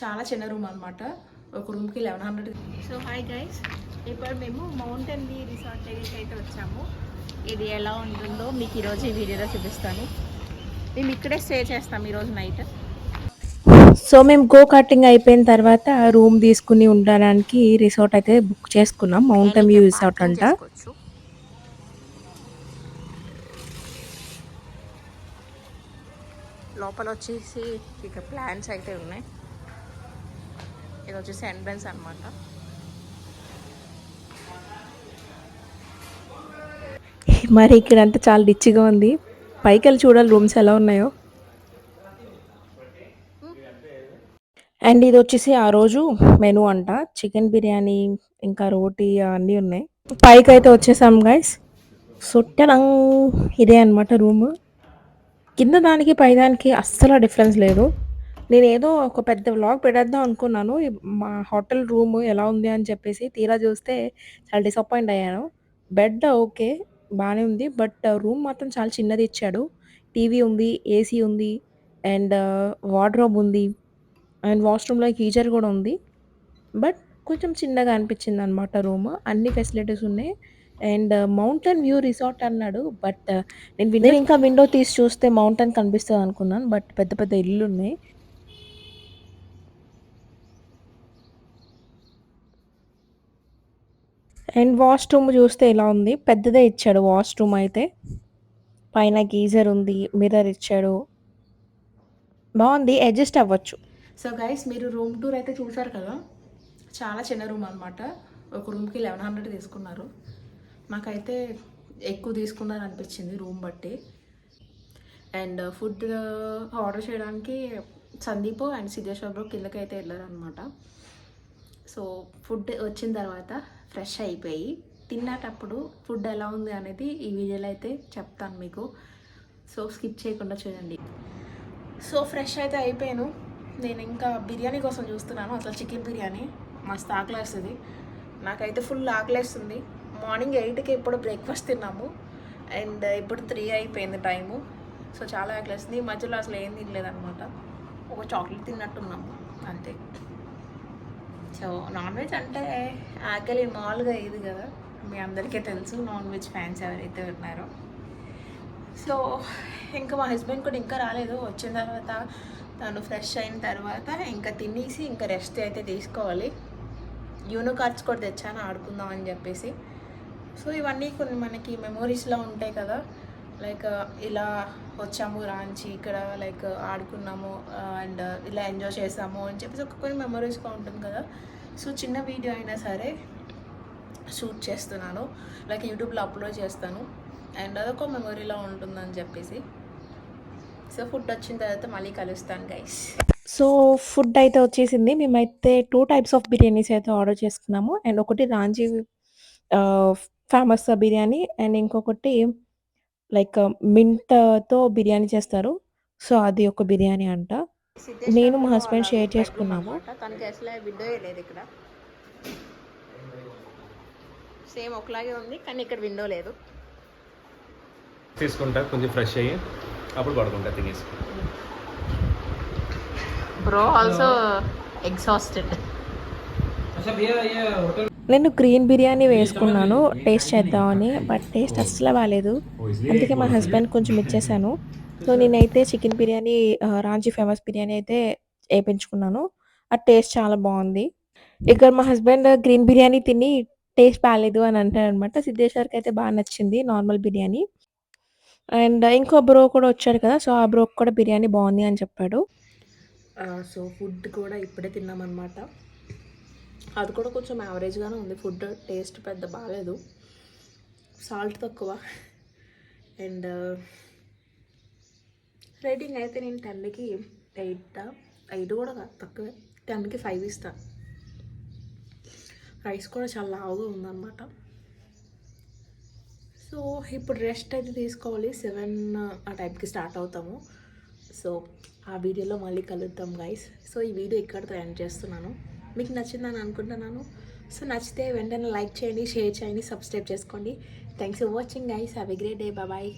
చాలా చిన్న రూమ్ అనమాట ఒక రూమ్కి eleven hundred so hi guys ఇప్పుడు మేము మౌంటైన్ వ్యూ రిసార్ట్ దగ్గరికి అయితే వచ్చాము. ఇది ఎలా ఉంటుందో మీకు ఈరోజు ఈ వీడియోలో చూపిస్తాను. మేము ఇక్కడే స్టే చేస్తాం ఈరోజు నైట్ సో మేము గో కార్టింగ్ అయిపోయిన తర్వాత రూమ్ తీసుకుని ఉండడానికి రిసార్ట్ అయితే బుక్ చేసుకున్నాం. మౌంటైన్ వ్యూ రిసార్ట్ అంట. లోపల వచ్చేసి ఇక ప్లాన్స్ అయితే ఉన్నాయి. ఇది వచ్చేసి ఎంట్రన్స్ అనమాట మరి ఇక్కడ అంతా చాలా రిచ్గా ఉంది. పైకి వెళ్ళి చూడాలి రూమ్స్ ఎలా ఉన్నాయో. అండ్ ఇది వచ్చేసి ఆ రోజు మెనూ అంట. చికెన్ బిర్యానీ ఇంకా రోటీ అన్నీ ఉన్నాయి. పైకి అయితే వచ్చేసాం గైస్ సుట్టనం ఇదే అనమాట రూమ్. కింద దానికి పై దానికి అస్సలు డిఫరెన్స్ లేదు. నేను ఏదో ఒక పెద్ద వ్లాగ్ పెట్టేద్దాం అనుకున్నాను. ఈ మా హోటల్ రూమ్ ఎలా ఉంది అని చెప్పేసి తీరా చూస్తే చాలా డిసప్పాయింట్ అయ్యాను. బెడ్ ఓకే బాగానే ఉంది. బట్ రూమ్ మాత్రం చాలా చిన్నది ఇచ్చాడు. టీవీ ఉంది ఏసీ ఉంది అండ్ వార్డ్రోబ్ ఉంది అండ్ వాష్రూమ్లో హీజర్ కూడా ఉంది. బట్ కొంచెం చిన్నగా అనిపించింది అనమాట రూమ్. అన్ని ఫెసిలిటీస్ ఉన్నాయి. అండ్ మౌంటైన్ వ్యూ రిసార్ట్ అన్నాడు. బట్ నేను విండో ఇంకా విండో తీసి చూస్తే మౌంటైన్ కనిపిస్తుంది అనుకున్నాను. బట్ పెద్ద పెద్ద ఇల్లు ఉన్నాయి. అండ్ వాష్రూమ్ చూస్తే ఎలా ఉంది? పెద్దదే ఇచ్చాడు వాష్రూమ్ అయితే. పైన గీజర్ ఉంది మిర్రర్ ఇచ్చాడు. బాగుంది అడ్జస్ట్ అవ్వచ్చు. సో గైస్ మీరు రూమ్ టూర్ అయితే చూసారు కదా? చాలా చిన్న రూమ్ అనమాట ఒక రూమ్కి లెవెన్ హండ్రెడ్ తీసుకున్నారు. నాకైతే ఎక్కువ తీసుకున్నారు అనిపించింది రూమ్ బట్టి. అండ్ ఫుడ్ ఆర్డర్ చేయడానికి సందీప్ అండ్ సిద్ధేశ్వర్ బ్రో కిందకి అయితే వెళ్ళారనమాట సో ఫుడ్ వచ్చిన తర్వాత ఫ్రెష్ అయిపోయి తినేటప్పుడు ఫుడ్ ఎలా ఉంది అనేది ఈ వీడియోలో అయితే చెప్తాను మీకు. సో స్కిప్ చేయకుండా చూడండి. సో ఫ్రెష్ అయితే అయిపోయాను. నేను ఇంకా బిర్యానీ కోసం చూస్తున్నాను. అసలు చికెన్ బిర్యానీ మస్తు ఆకలేస్తుంది. నాకైతే ఫుల్ ఆకలేస్తుంది. మార్నింగ్ ఎయిట్కి ఇప్పుడు బ్రేక్ఫాస్ట్ తిన్నాము. అండ్ ఇప్పుడు త్రీ అయిపోయింది టైము. సో చాలా ఆకలేస్తుంది. ఈ మధ్యలో అసలు ఏం తినలేదన్నమాట. ఒక చాక్లెట్ తిన్నట్టున్నాము. అంతే. సో నాన్ వెజ్ అంటే ఆకలి మామూలుగా ఇది కదా మీ అందరికీ తెలుసు నాన్ వెజ్ ఫ్యాన్స్ ఎవరైతే ఉన్నారో. సో ఇంకా మా హస్బెండ్ కూడా ఇంకా రాలేదు. వచ్చిన తర్వాత తను ఫ్రెష్ అయిన తర్వాత ఇంకా తినేసి ఇంకా రెస్ట్ అయితే తీసుకోవాలి. యూనో కార్డ్స్ కూడా తెచ్చాను ఆడుకుందాం అని చెప్పేసి. సో ఇవన్నీ కొన్ని మనకి మెమోరీస్లో ఉంటాయి కదా. లైక్ ఇలా వచ్చాము రాంచి ఇక్కడ లైక్ ఆడుకున్నాము అండ్ ఇలా ఎంజాయ్ చేసాము అని చెప్పేసి ఒక కొన్ని మెమరీస్గా ఉంటుంది కదా. సో చిన్న వీడియో అయినా సరే షూట్ చేస్తున్నాను. లైక్ యూట్యూబ్లో అప్లోడ్ చేస్తాను. అండ్ అదొక మెమొరీలో ఉంటుందని చెప్పేసి. సో ఫుడ్ వచ్చిన తర్వాత మళ్ళీ కలుస్తాను గైస్ సో ఫుడ్ అయితే వచ్చేసింది. మేమైతే టూ టైప్స్ ఆఫ్ బిర్యానీస్ అయితే ఆర్డర్ చేసుకున్నాము అండ్ ఒకటి రాంజీ ఫేమస్ బిర్యానీ. అండ్ ఇంకొకటి లైక్ మింట్తో బిర్యానీ చేస్తారు. సో అది ఒక బిర్యానీ అంట. నేను మా husband share చేసుకున్నాము. తనకి అసలు విండో లేదు ఇక్కడ. సేమ్ ఒకలాగే ఉంది కానీ ఇక్కడ విండో లేదు. తీసుకుంటా కొంచెం ఫ్రెష్ అయ్యి అప్పుడు పడుకుంటా తినేసి. బ్రో ఆల్సో ఎగ్జాస్టెడ్ నేను గ్రీన్ బిర్యానీ వేసుకున్నాను. టేస్ట్ చేద్దామని బట్ టేస్ట్ అస్సలు బాగాలేదు. అందుకే మా హస్బెండ్ కొంచెం ఇచ్చేసాను. సో నేనైతే చికెన్ బిర్యానీ రాంచీ ఫేమస్ బిర్యానీ అయితే వేయించుకున్నాను ఆ టేస్ట్ చాలా బాగుంది. ఇక్కడ మా హస్బెండ్ గ్రీన్ బిర్యానీ తిని టేస్ట్ బాగాలేదు అని అంటాడు అనమాట సిద్ధేశ్వర్కి అయితే బాగా నచ్చింది నార్మల్ బిర్యానీ. అండ్ ఇంకో బ్రో కూడా వచ్చాడు కదా సో ఆ బ్రోకి కూడా బిర్యానీ బాగుంది అని చెప్పాడు. సో ఫుడ్ కూడా ఇప్పుడే తిన్నామన్నమాట. అది కూడా కొంచెం యావరేజ్గానే ఉంది. ఫుడ్ టేస్ట్ పెద్ద బాగాలేదు సాల్ట్ తక్కువ. అండ్ రేటింగ్ uh, అయితే నేను టెన్కి ఎయిట్ ఎయిట్ కూడా కాదు తక్కువే. టెన్కి ఫైవ్ ఇస్తా. రైస్ కూడా చాలా లావుగా ఉందన్నమాట. సో ఇప్పుడు రెస్ట్ అయితే తీసుకోవాలి. సెవెన్ ఆ టైంకి స్టార్ట్ అవుతాము. సో ఆ వీడియోలో మళ్ళీ కలుద్దాం గైస్ సో ఈ వీడియో ఇక్కడితో ఎండ్ చేస్తున్నాను. మీకు నచ్చిందని అనుకుంటున్నాను. సో నచ్చితే వెంటనే లైక్ చేయండి షేర్ చేయండి సబ్స్క్రైబ్ చేసుకోండి. Thanks for watching guys have a great day bye